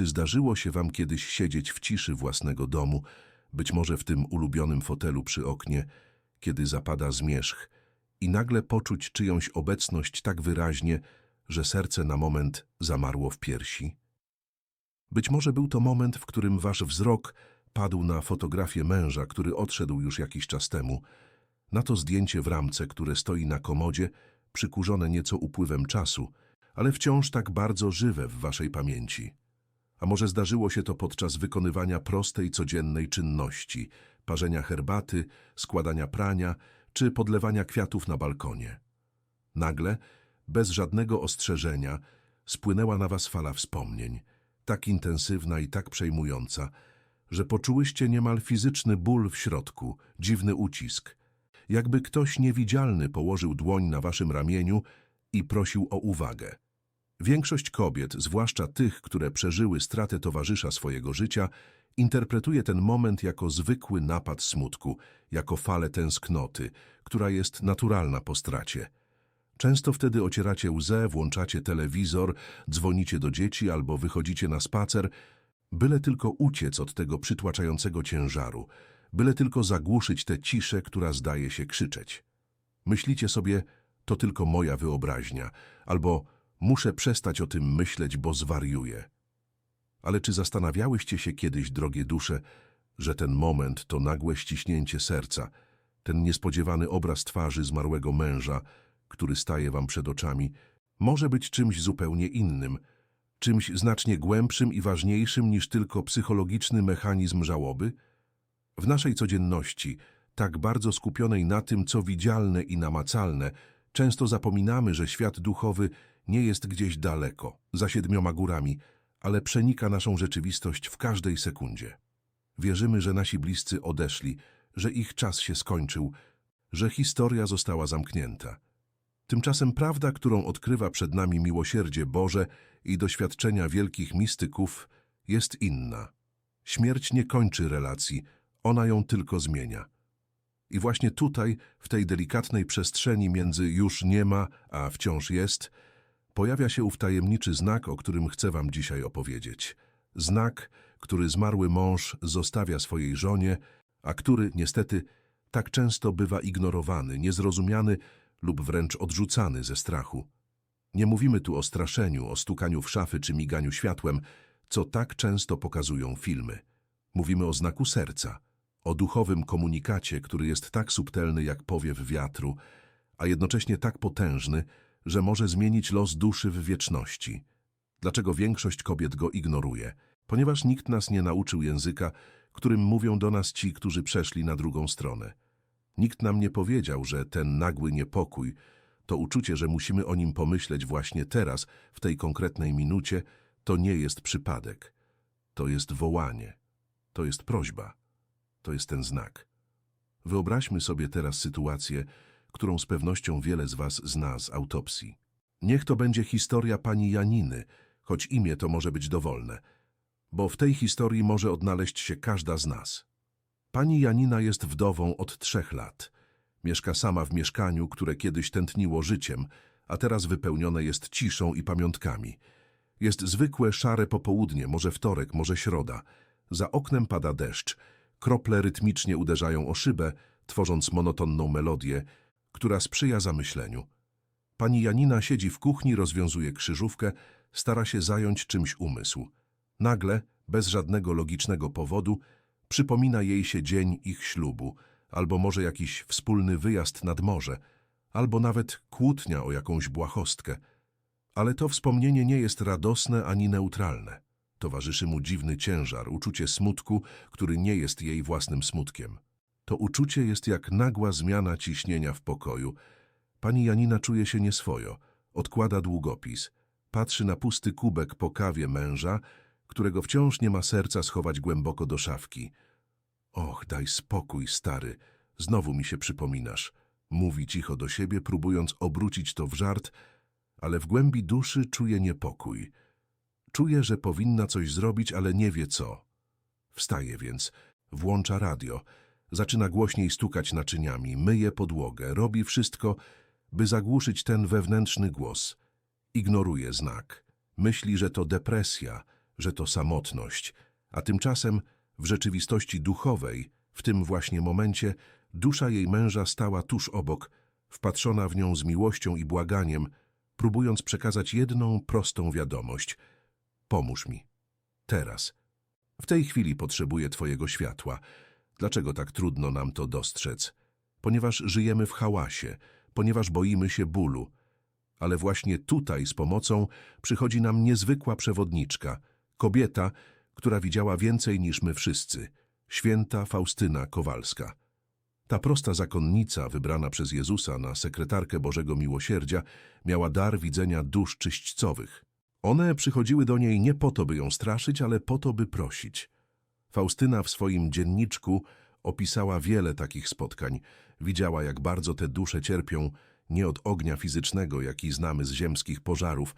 Czy zdarzyło się wam kiedyś siedzieć w ciszy własnego domu, być może w tym ulubionym fotelu przy oknie, kiedy zapada zmierzch i nagle poczuć czyjąś obecność tak wyraźnie, że serce na moment zamarło w piersi? Być może był to moment, w którym wasz wzrok padł na fotografię męża, który odszedł już jakiś czas temu, na to zdjęcie w ramce, które stoi na komodzie, przykurzone nieco upływem czasu, ale wciąż tak bardzo żywe w waszej pamięci. A może zdarzyło się to podczas wykonywania prostej, codziennej czynności, parzenia herbaty, składania prania czy podlewania kwiatów na balkonie. Nagle, bez żadnego ostrzeżenia, spłynęła na was fala wspomnień, tak intensywna i tak przejmująca, że poczułyście niemal fizyczny ból w środku, dziwny ucisk, jakby ktoś niewidzialny położył dłoń na waszym ramieniu i prosił o uwagę. Większość kobiet, zwłaszcza tych, które przeżyły stratę towarzysza swojego życia, interpretuje ten moment jako zwykły napad smutku, jako falę tęsknoty, która jest naturalna po stracie. Często wtedy ocieracie łzę, włączacie telewizor, dzwonicie do dzieci albo wychodzicie na spacer, byle tylko uciec od tego przytłaczającego ciężaru, byle tylko zagłuszyć tę ciszę, która zdaje się krzyczeć. Myślicie sobie, to tylko moja wyobraźnia, albo muszę przestać o tym myśleć, bo zwariuję. Ale czy zastanawiałyście się kiedyś, drogie dusze, że ten moment to nagłe ściśnięcie serca, ten niespodziewany obraz twarzy zmarłego męża, który staje wam przed oczami, może być czymś zupełnie innym, czymś znacznie głębszym i ważniejszym niż tylko psychologiczny mechanizm żałoby? W naszej codzienności, tak bardzo skupionej na tym, co widzialne i namacalne, często zapominamy, że świat duchowy nie jest gdzieś daleko, za siedmioma górami, ale przenika naszą rzeczywistość w każdej sekundzie. Wierzymy, że nasi bliscy odeszli, że ich czas się skończył, że historia została zamknięta. Tymczasem prawda, którą odkrywa przed nami miłosierdzie Boże i doświadczenia wielkich mistyków, jest inna. Śmierć nie kończy relacji, ona ją tylko zmienia. I właśnie tutaj, w tej delikatnej przestrzeni między już nie ma, a wciąż jest, pojawia się ów tajemniczy znak, o którym chcę wam dzisiaj opowiedzieć. Znak, który zmarły mąż zostawia swojej żonie, a który, niestety, tak często bywa ignorowany, niezrozumiany lub wręcz odrzucany ze strachu. Nie mówimy tu o straszeniu, o stukaniu w szafy czy miganiu światłem, co tak często pokazują filmy. Mówimy o znaku serca, o duchowym komunikacie, który jest tak subtelny jak powiew wiatru, a jednocześnie tak potężny, że może zmienić los duszy w wieczności. Dlaczego większość kobiet go ignoruje? Ponieważ nikt nas nie nauczył języka, którym mówią do nas ci, którzy przeszli na drugą stronę. Nikt nam nie powiedział, że ten nagły niepokój, to uczucie, że musimy o nim pomyśleć właśnie teraz, w tej konkretnej minucie, to nie jest przypadek. To jest wołanie. To jest prośba. To jest ten znak. Wyobraźmy sobie teraz sytuację, którą z pewnością wiele z was zna z autopsji. Niech to będzie historia pani Janiny, choć imię to może być dowolne, bo w tej historii może odnaleźć się każda z nas. Pani Janina jest wdową od trzech lat. Mieszka sama w mieszkaniu, które kiedyś tętniło życiem, a teraz wypełnione jest ciszą i pamiątkami. Jest zwykłe, szare popołudnie, może wtorek, może środa. Za oknem pada deszcz. Krople rytmicznie uderzają o szybę, tworząc monotonną melodię, która sprzyja zamyśleniu. Pani Janina siedzi w kuchni, rozwiązuje krzyżówkę, stara się zająć czymś umysł. Nagle, bez żadnego logicznego powodu, przypomina jej się dzień ich ślubu, albo może jakiś wspólny wyjazd nad morze, albo nawet kłótnia o jakąś błahostkę. Ale to wspomnienie nie jest radosne ani neutralne. Towarzyszy mu dziwny ciężar, uczucie smutku, który nie jest jej własnym smutkiem. To uczucie jest jak nagła zmiana ciśnienia w pokoju. Pani Janina czuje się nieswojo, odkłada długopis, patrzy na pusty kubek po kawie męża, którego wciąż nie ma serca schować głęboko do szafki. Och, daj spokój, stary, znowu mi się przypominasz. Mówi cicho do siebie, próbując obrócić to w żart, ale w głębi duszy czuje niepokój. Czuje, że powinna coś zrobić, ale nie wie co. Wstaje więc, włącza radio, zaczyna głośniej stukać naczyniami, myje podłogę, robi wszystko, by zagłuszyć ten wewnętrzny głos. Ignoruje znak. Myśli, że to depresja, że to samotność, a tymczasem w rzeczywistości duchowej, w tym właśnie momencie, dusza jej męża stała tuż obok, wpatrzona w nią z miłością i błaganiem, próbując przekazać jedną prostą wiadomość. Pomóż mi. Teraz. W tej chwili potrzebuję Twojego światła. Dlaczego tak trudno nam to dostrzec? Ponieważ żyjemy w hałasie, ponieważ boimy się bólu. Ale właśnie tutaj z pomocą przychodzi nam niezwykła przewodniczka, kobieta, która widziała więcej niż my wszyscy, święta Faustyna Kowalska. Ta prosta zakonnica, wybrana przez Jezusa na sekretarkę Bożego Miłosierdzia, miała dar widzenia dusz czyśćcowych. One przychodziły do niej nie po to, by ją straszyć, ale po to, by prosić. Faustyna w swoim dzienniczku opisała wiele takich spotkań. Widziała, jak bardzo te dusze cierpią nie od ognia fizycznego, jaki znamy z ziemskich pożarów,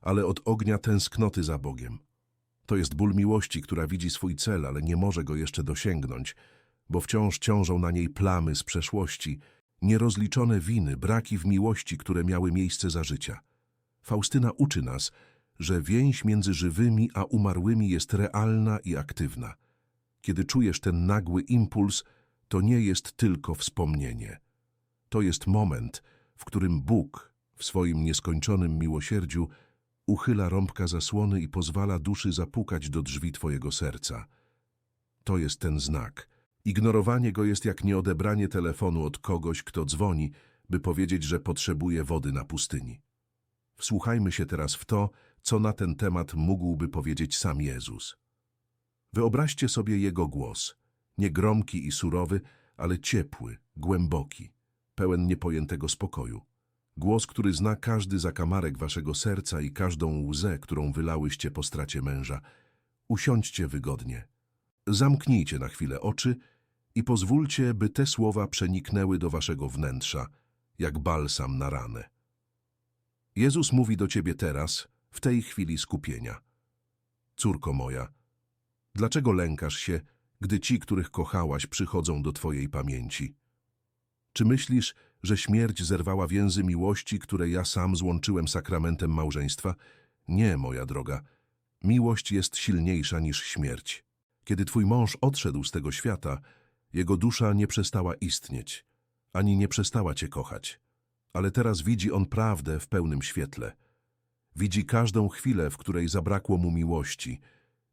ale od ognia tęsknoty za Bogiem. To jest ból miłości, która widzi swój cel, ale nie może go jeszcze dosięgnąć, bo wciąż ciążą na niej plamy z przeszłości, nierozliczone winy, braki w miłości, które miały miejsce za życia. Faustyna uczy nas, że więź między żywymi a umarłymi jest realna i aktywna. Kiedy czujesz ten nagły impuls, to nie jest tylko wspomnienie. To jest moment, w którym Bóg w swoim nieskończonym miłosierdziu uchyla rąbka zasłony i pozwala duszy zapukać do drzwi Twojego serca. To jest ten znak. Ignorowanie go jest jak nieodebranie telefonu od kogoś, kto dzwoni, by powiedzieć, że potrzebuje wody na pustyni. Wsłuchajmy się teraz w to, co na ten temat mógłby powiedzieć sam Jezus. Wyobraźcie sobie Jego głos, nie gromki i surowy, ale ciepły, głęboki, pełen niepojętego spokoju. Głos, który zna każdy zakamarek waszego serca i każdą łzę, którą wylałyście po stracie męża. Usiądźcie wygodnie. Zamknijcie na chwilę oczy i pozwólcie, by te słowa przeniknęły do waszego wnętrza, jak balsam na ranę. Jezus mówi do ciebie teraz, w tej chwili skupienia. Córko moja, dlaczego lękasz się, gdy ci, których kochałaś, przychodzą do twojej pamięci? Czy myślisz, że śmierć zerwała więzy miłości, które ja sam złączyłem sakramentem małżeństwa? Nie, moja droga. Miłość jest silniejsza niż śmierć. Kiedy twój mąż odszedł z tego świata, jego dusza nie przestała istnieć, ani nie przestała cię kochać. Ale teraz widzi on prawdę w pełnym świetle. Widzi każdą chwilę, w której zabrakło mu miłości.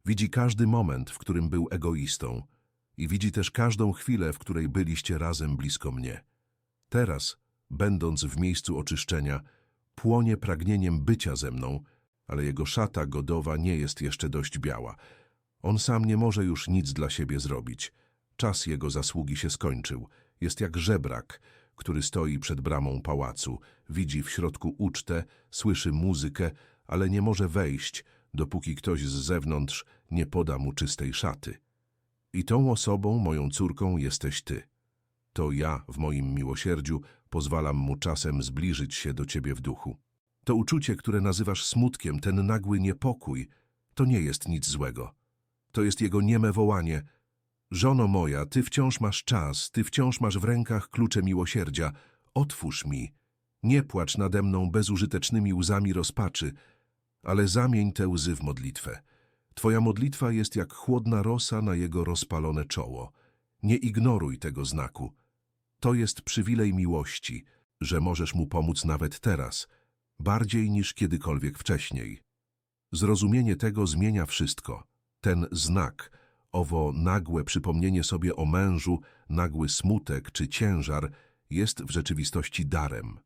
Widzi każdy moment, w którym był egoistą. I widzi też każdą chwilę, w której byliście razem blisko mnie. Teraz, będąc w miejscu oczyszczenia, płonie pragnieniem bycia ze mną, ale jego szata godowa nie jest jeszcze dość biała. On sam nie może już nic dla siebie zrobić. Czas jego zasługi się skończył. Jest jak żebrak, który stoi przed bramą pałacu, widzi w środku ucztę, słyszy muzykę, ale nie może wejść, dopóki ktoś z zewnątrz nie poda mu czystej szaty. I tą osobą, moją córką, jesteś ty. To ja, w moim miłosierdziu, pozwalam mu czasem zbliżyć się do ciebie w duchu. To uczucie, które nazywasz smutkiem, ten nagły niepokój, to nie jest nic złego. To jest jego nieme wołanie. Żono moja, ty wciąż masz czas, ty wciąż masz w rękach klucze miłosierdzia. Otwórz mi. Nie płacz nade mną bezużytecznymi łzami rozpaczy, ale zamień te łzy w modlitwę. Twoja modlitwa jest jak chłodna rosa na jego rozpalone czoło. Nie ignoruj tego znaku. To jest przywilej miłości, że możesz mu pomóc nawet teraz, bardziej niż kiedykolwiek wcześniej. Zrozumienie tego zmienia wszystko. Ten znak, owo nagłe przypomnienie sobie o mężu, nagły smutek czy ciężar jest w rzeczywistości darem,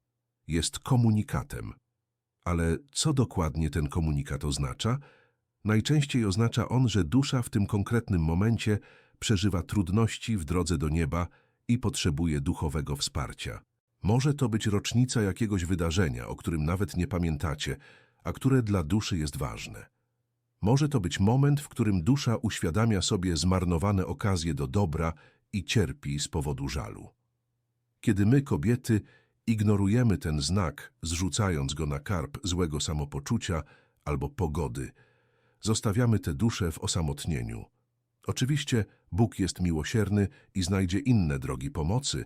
jest komunikatem. Ale co dokładnie ten komunikat oznacza? Najczęściej oznacza on, że dusza w tym konkretnym momencie przeżywa trudności w drodze do nieba i potrzebuje duchowego wsparcia. Może to być rocznica jakiegoś wydarzenia, o którym nawet nie pamiętacie, a które dla duszy jest ważne. Może to być moment, w którym dusza uświadamia sobie zmarnowane okazje do dobra i cierpi z powodu żalu. Kiedy my, kobiety, ignorujemy ten znak, zrzucając go na karp złego samopoczucia albo pogody, zostawiamy tę duszę w osamotnieniu. Oczywiście Bóg jest miłosierny i znajdzie inne drogi pomocy,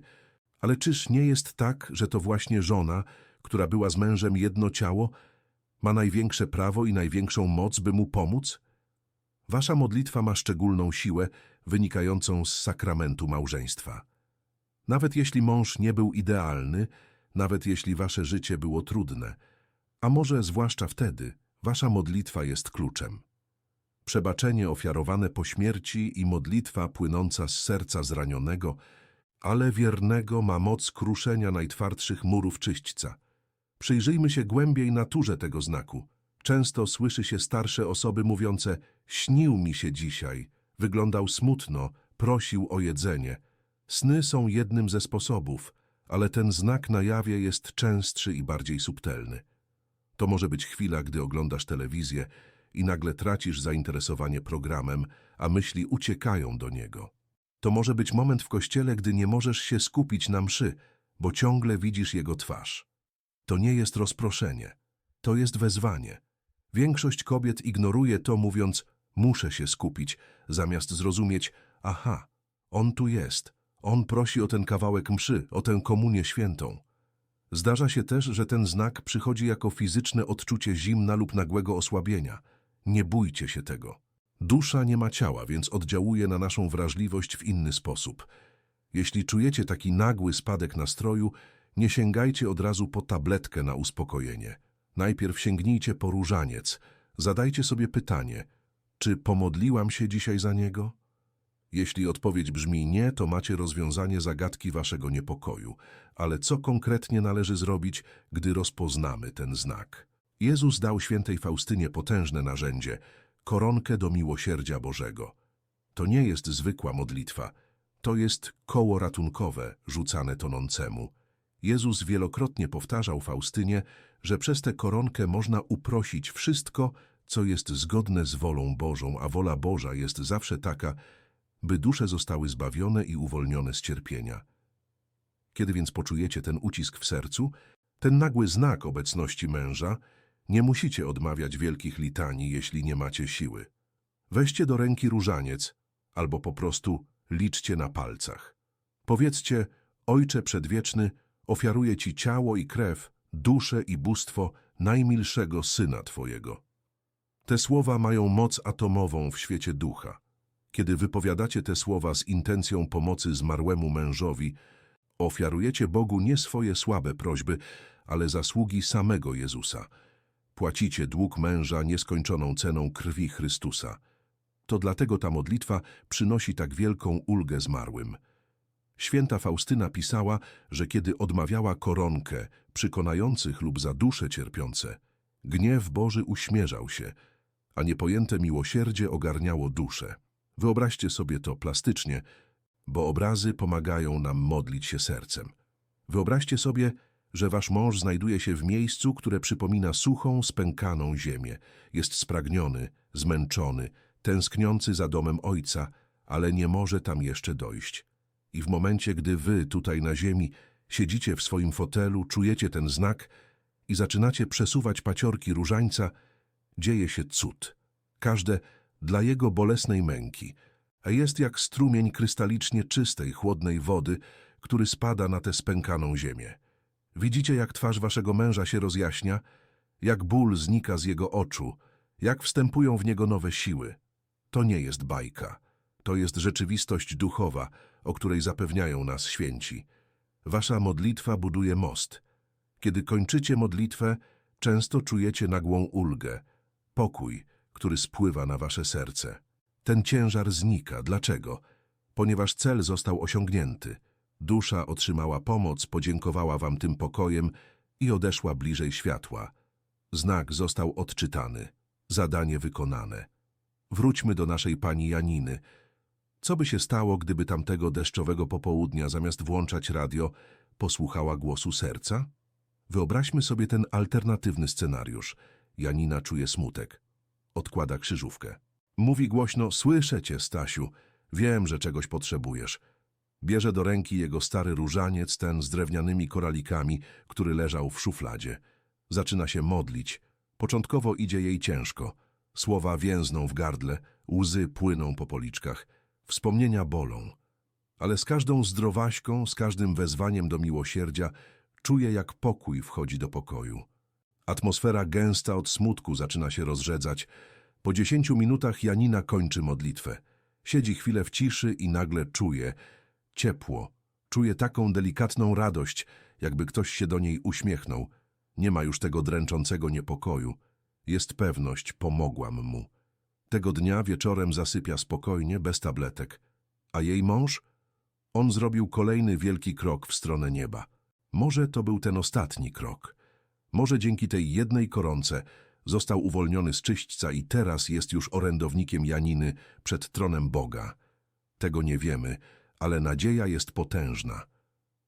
ale czyż nie jest tak, że to właśnie żona, która była z mężem jedno ciało, ma największe prawo i największą moc, by mu pomóc? Wasza modlitwa ma szczególną siłę wynikającą z sakramentu małżeństwa. Nawet jeśli mąż nie był idealny, nawet jeśli wasze życie było trudne, a może zwłaszcza wtedy, wasza modlitwa jest kluczem. Przebaczenie ofiarowane po śmierci i modlitwa płynąca z serca zranionego, ale wiernego ma moc kruszenia najtwardszych murów czyśćca. Przyjrzyjmy się głębiej naturze tego znaku. Często słyszy się starsze osoby mówiące śnił mi się dzisiaj, wyglądał smutno, prosił o jedzenie. Sny są jednym ze sposobów, ale ten znak na jawie jest częstszy i bardziej subtelny. To może być chwila, gdy oglądasz telewizję i nagle tracisz zainteresowanie programem, a myśli uciekają do niego. To może być moment w kościele, gdy nie możesz się skupić na mszy, bo ciągle widzisz jego twarz. To nie jest rozproszenie, to jest wezwanie. Większość kobiet ignoruje to, mówiąc, muszę się skupić, zamiast zrozumieć, aha, on tu jest, on prosi o ten kawałek mszy, o tę komunię świętą. Zdarza się też, że ten znak przychodzi jako fizyczne odczucie zimna lub nagłego osłabienia. Nie bójcie się tego. Dusza nie ma ciała, więc oddziałuje na naszą wrażliwość w inny sposób. Jeśli czujecie taki nagły spadek nastroju, nie sięgajcie od razu po tabletkę na uspokojenie. Najpierw sięgnijcie po różaniec. Zadajcie sobie pytanie, czy pomodliłam się dzisiaj za niego? Jeśli odpowiedź brzmi nie, to macie rozwiązanie zagadki waszego niepokoju. Ale co konkretnie należy zrobić, gdy rozpoznamy ten znak? Jezus dał świętej Faustynie potężne narzędzie, koronkę do miłosierdzia Bożego. To nie jest zwykła modlitwa, to jest koło ratunkowe rzucane tonącemu. Jezus wielokrotnie powtarzał Faustynie, że przez tę koronkę można uprosić wszystko, co jest zgodne z wolą Bożą, a wola Boża jest zawsze taka, by dusze zostały zbawione i uwolnione z cierpienia. Kiedy więc poczujecie ten ucisk w sercu, ten nagły znak obecności męża, nie musicie odmawiać wielkich litanii, jeśli nie macie siły. Weźcie do ręki różaniec, albo po prostu liczcie na palcach. Powiedzcie, Ojcze Przedwieczny, ofiaruję Ci ciało i krew, duszę i bóstwo najmilszego Syna Twojego. Te słowa mają moc atomową w świecie ducha. Kiedy wypowiadacie te słowa z intencją pomocy zmarłemu mężowi, ofiarujecie Bogu nie swoje słabe prośby, ale zasługi samego Jezusa. Płacicie dług męża nieskończoną ceną krwi Chrystusa. To dlatego ta modlitwa przynosi tak wielką ulgę zmarłym. Święta Faustyna pisała, że kiedy odmawiała koronkę przykonających lub za dusze cierpiące, gniew Boży uśmierzał się, a niepojęte miłosierdzie ogarniało duszę. Wyobraźcie sobie to plastycznie, bo obrazy pomagają nam modlić się sercem. Wyobraźcie sobie, że wasz mąż znajduje się w miejscu, które przypomina suchą, spękaną ziemię. Jest spragniony, zmęczony, tęskniący za domem ojca, ale nie może tam jeszcze dojść. I w momencie, gdy wy tutaj na ziemi siedzicie w swoim fotelu, czujecie ten znak i zaczynacie przesuwać paciorki różańca, dzieje się cud. Każde dla jego bolesnej męki, a jest jak strumień krystalicznie czystej, chłodnej wody, który spada na tę spękaną ziemię. Widzicie, jak twarz waszego męża się rozjaśnia, jak ból znika z jego oczu, jak wstępują w niego nowe siły. To nie jest bajka. To jest rzeczywistość duchowa, o której zapewniają nas święci. Wasza modlitwa buduje most. Kiedy kończycie modlitwę, często czujecie nagłą ulgę, pokój, który spływa na wasze serce. Ten ciężar znika. Dlaczego? Ponieważ cel został osiągnięty. Dusza otrzymała pomoc, podziękowała wam tym pokojem i odeszła bliżej światła. Znak został odczytany, zadanie wykonane. Wróćmy do naszej pani Janiny. Co by się stało, gdyby tamtego deszczowego popołudnia, zamiast włączać radio, posłuchała głosu serca? Wyobraźmy sobie ten alternatywny scenariusz. Janina czuje smutek. Odkłada krzyżówkę. Mówi głośno, słyszę cię, Stasiu. Wiem, że czegoś potrzebujesz. Bierze do ręki jego stary różaniec, ten z drewnianymi koralikami, który leżał w szufladzie. Zaczyna się modlić. Początkowo idzie jej ciężko. Słowa więzną w gardle, łzy płyną po policzkach. Wspomnienia bolą. Ale z każdą zdrowaśką, z każdym wezwaniem do miłosierdzia, czuje jak pokój wchodzi do pokoju. Atmosfera gęsta od smutku zaczyna się rozrzedzać, Po dziesięciu minutach Janina kończy modlitwę. Siedzi chwilę w ciszy i nagle czuje ciepło. Czuje taką delikatną radość, jakby ktoś się do niej uśmiechnął. Nie ma już tego dręczącego niepokoju. Jest pewność, pomogłam mu. Tego dnia wieczorem zasypia spokojnie, bez tabletek. A jej mąż? On zrobił kolejny wielki krok w stronę nieba. Może to był ten ostatni krok. Może dzięki tej jednej koronce został uwolniony z czyśćca i teraz jest już orędownikiem Janiny przed tronem Boga. Tego nie wiemy, ale nadzieja jest potężna.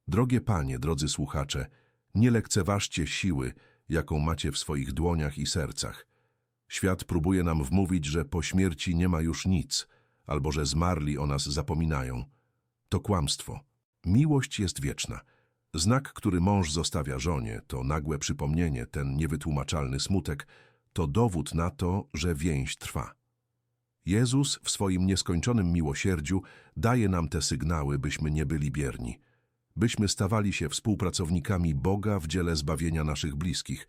Drogie panie, drodzy słuchacze, nie lekceważcie siły, jaką macie w swoich dłoniach i sercach. Świat próbuje nam wmówić, że po śmierci nie ma już nic, albo że zmarli o nas zapominają. To kłamstwo. Miłość jest wieczna. Znak, który mąż zostawia żonie, to nagłe przypomnienie, ten niewytłumaczalny smutek, to dowód na to, że więź trwa. Jezus w swoim nieskończonym miłosierdziu daje nam te sygnały, byśmy nie byli bierni. Byśmy stawali się współpracownikami Boga w dziele zbawienia naszych bliskich.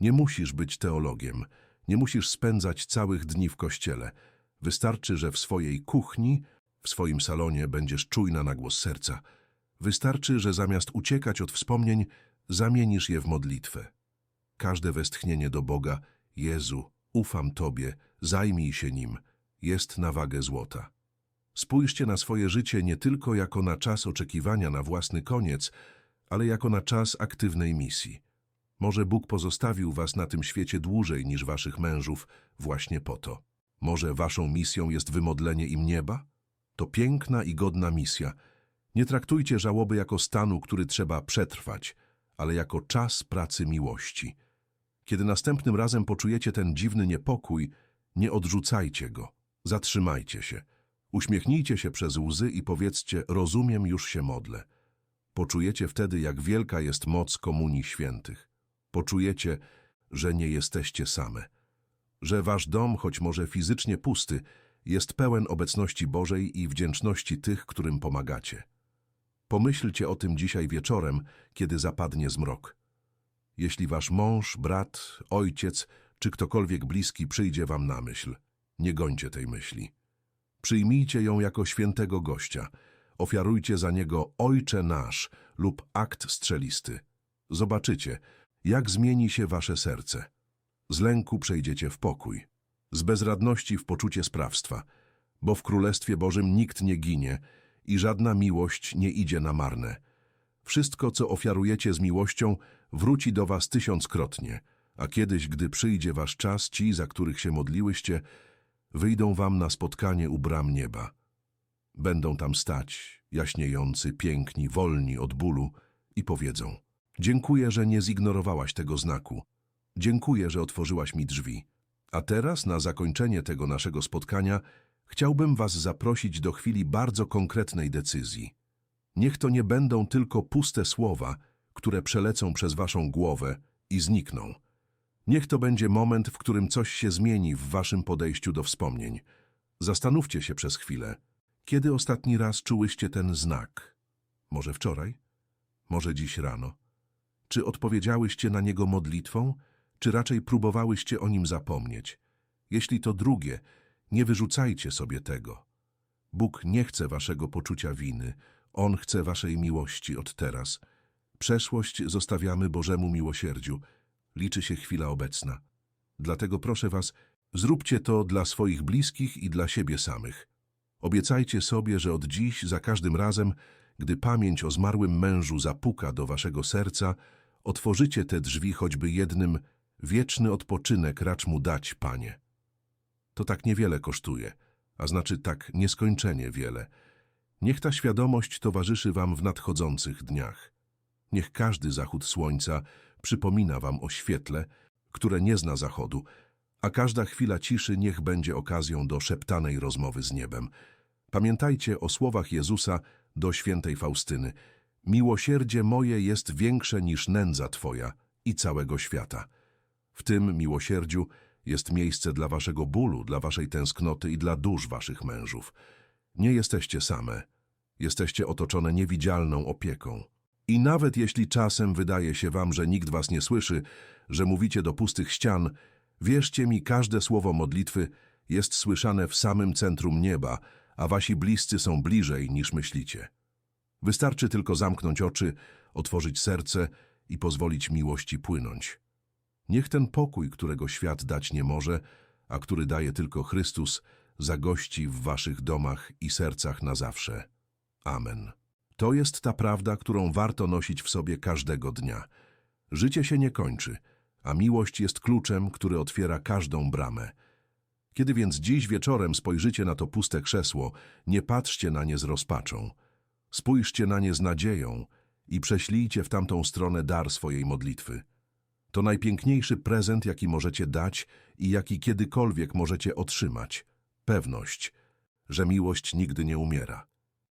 Nie musisz być teologiem, nie musisz spędzać całych dni w kościele. Wystarczy, że w swojej kuchni, w swoim salonie będziesz czujna na głos serca. Wystarczy, że zamiast uciekać od wspomnień, zamienisz je w modlitwę. Każde westchnienie do Boga, Jezu, ufam Tobie, zajmij się nim, jest na wagę złota. Spójrzcie na swoje życie nie tylko jako na czas oczekiwania na własny koniec, ale jako na czas aktywnej misji. Może Bóg pozostawił was na tym świecie dłużej niż waszych mężów właśnie po to. Może waszą misją jest wymodlenie im nieba? To piękna i godna misja. Nie traktujcie żałoby jako stanu, który trzeba przetrwać, ale jako czas pracy miłości. Kiedy następnym razem poczujecie ten dziwny niepokój, nie odrzucajcie go. Zatrzymajcie się. Uśmiechnijcie się przez łzy i powiedzcie, rozumiem, już się modlę. Poczujecie wtedy, jak wielka jest moc Komunii Świętych. Poczujecie, że nie jesteście same. Że wasz dom, choć może fizycznie pusty, jest pełen obecności Bożej i wdzięczności tych, którym pomagacie. Pomyślcie o tym dzisiaj wieczorem, kiedy zapadnie zmrok. Jeśli wasz mąż, brat, ojciec czy ktokolwiek bliski przyjdzie wam na myśl, nie gońcie tej myśli. Przyjmijcie ją jako świętego gościa. Ofiarujcie za niego Ojcze Nasz lub akt strzelisty. Zobaczycie, jak zmieni się wasze serce. Z lęku przejdziecie w pokój, z bezradności w poczucie sprawstwa, bo w Królestwie Bożym nikt nie ginie i żadna miłość nie idzie na marne. Wszystko, co ofiarujecie z miłością, wróci do was tysiąckrotnie, a kiedyś, gdy przyjdzie wasz czas, ci, za których się modliłyście, wyjdą wam na spotkanie u bram nieba. Będą tam stać, jaśniejący, piękni, wolni od bólu i powiedzą Dziękuję, że nie zignorowałaś tego znaku. Dziękuję, że otworzyłaś mi drzwi. A teraz, na zakończenie tego naszego spotkania, chciałbym was zaprosić do chwili bardzo konkretnej decyzji. Niech to nie będą tylko puste słowa, które przelecą przez waszą głowę i znikną. Niech to będzie moment, w którym coś się zmieni w waszym podejściu do wspomnień. Zastanówcie się przez chwilę. Kiedy ostatni raz czułyście ten znak? Może wczoraj? Może dziś rano? Czy odpowiedziałyście na niego modlitwą, czy raczej próbowałyście o nim zapomnieć? Jeśli to drugie, nie wyrzucajcie sobie tego. Bóg nie chce waszego poczucia winy, On chce waszej miłości od teraz. Przeszłość zostawiamy Bożemu miłosierdziu. Liczy się chwila obecna. Dlatego proszę was, zróbcie to dla swoich bliskich i dla siebie samych. Obiecajcie sobie, że od dziś, za każdym razem, gdy pamięć o zmarłym mężu zapuka do waszego serca, otworzycie te drzwi choćby jednym, wieczny odpoczynek racz mu dać, Panie. To tak niewiele kosztuje, a znaczy tak nieskończenie wiele. Niech ta świadomość towarzyszy wam w nadchodzących dniach. Niech każdy zachód słońca przypomina wam o świetle, które nie zna zachodu, a każda chwila ciszy niech będzie okazją do szeptanej rozmowy z niebem. Pamiętajcie o słowach Jezusa do świętej Faustyny. Miłosierdzie moje jest większe niż nędza Twoja i całego świata. W tym miłosierdziu jest miejsce dla Waszego bólu, dla Waszej tęsknoty i dla dusz Waszych mężów. Nie jesteście same. Jesteście otoczone niewidzialną opieką. I nawet jeśli czasem wydaje się Wam, że nikt Was nie słyszy, że mówicie do pustych ścian, Wierzcie mi, każde słowo modlitwy jest słyszane w samym centrum nieba, a wasi bliscy są bliżej niż myślicie. Wystarczy tylko zamknąć oczy, otworzyć serce i pozwolić miłości płynąć. Niech ten pokój, którego świat dać nie może, a który daje tylko Chrystus, zagości w waszych domach i sercach na zawsze. Amen. To jest ta prawda, którą warto nosić w sobie każdego dnia. Życie się nie kończy, a miłość jest kluczem, który otwiera każdą bramę. Kiedy więc dziś wieczorem spojrzycie na to puste krzesło, nie patrzcie na nie z rozpaczą. Spójrzcie na nie z nadzieją i prześlijcie w tamtą stronę dar swojej modlitwy. To najpiękniejszy prezent, jaki możecie dać i jaki kiedykolwiek możecie otrzymać. Pewność, że miłość nigdy nie umiera.